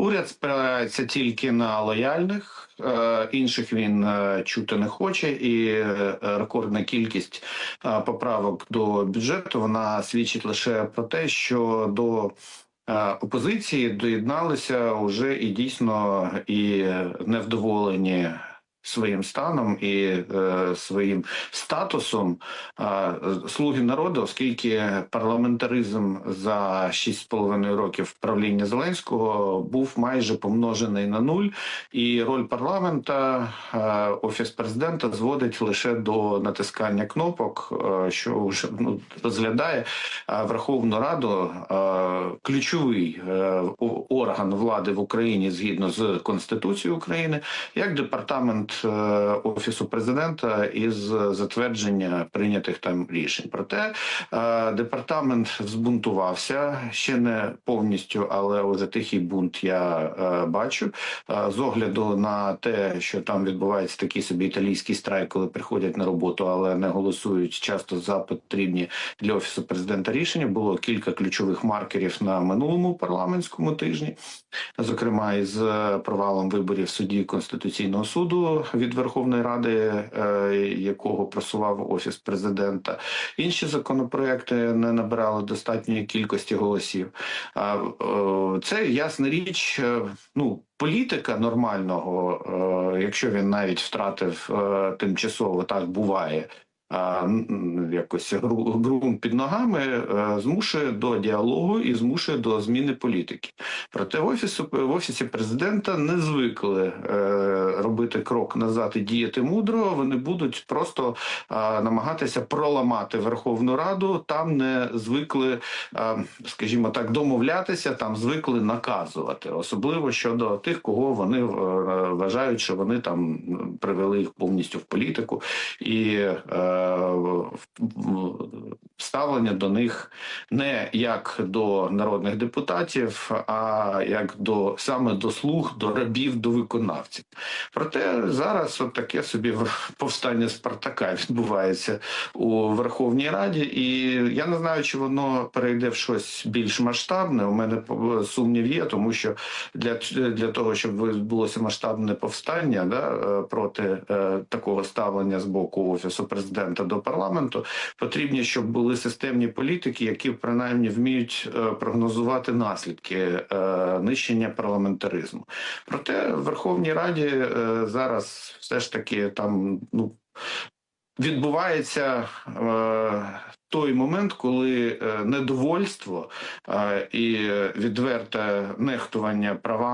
Уряд спирається тільки на лояльних, е, інших він е, чути не хоче, і е, рекордна кількість поправок до бюджету вона свідчить лише про те, що до опозиції доєдналися вже і дійсно і невдоволені. Своїм станом і е, своїм статусом е, слуги народу, оскільки парламентаризм за 6,5 років правління Зеленського був майже помножений на нуль, і роль парламента е, офіс президента зводить лише до натискання кнопок, е, що вже ну, розглядає е, Верховну Раду е, ключовий е, орган влади в Україні згідно з Конституцією України, як департамент е, офісу президента із затвердження прийнятих там рішень. Проте е, департамент збунтувався ще не повністю, але вже тихий бунт я е, бачу. З огляду на те, що там відбувається такий собі італійський страйк, коли приходять на роботу, але не голосують часто за потрібні для офісу президента рішення. Було кілька ключових маркерів на минулому парламентському тижні, зокрема із провалом виборів судді Конституційного суду від Верховної Ради, е, якого просував офіс президента. Інші законопроекти не набирали достатньої кількості голосів. Е, це ясна річ. е, Ну, політика нормального, якщо він навіть втратив тимчасово, так буває. Якось ґрунт під ногами е, змушує до діалогу і змушує до зміни політики. Проте в офісу в офісі президента не звикли е, робити крок назад і діяти мудро. Вони будуть просто намагатися проламати Верховну Раду. Там не звикли, скажімо так, домовлятися, там звикли наказувати, особливо щодо тих, кого вони е, вважають, що вони там привели їх повністю в політику, і ставлення до них не як до народних депутатів, а як до саме до слуг, до рабів, до виконавців. Проте зараз от таке собі повстання Спартака відбувається у Верховній Раді, і я не знаю, чи воно перейде в щось більш масштабне. У мене сумнів є, тому що для, для того, щоб відбулося масштабне повстання да, е, проти е, такого ставлення з боку офісу президента до парламенту, потрібні, щоб були системні політики, які принаймні вміють е, прогнозувати наслідки е, нищення парламентаризму. Проте в Верховній Раді е, зараз все ж таки там ну. Відбувається той момент, коли недовольство і відверте нехтування права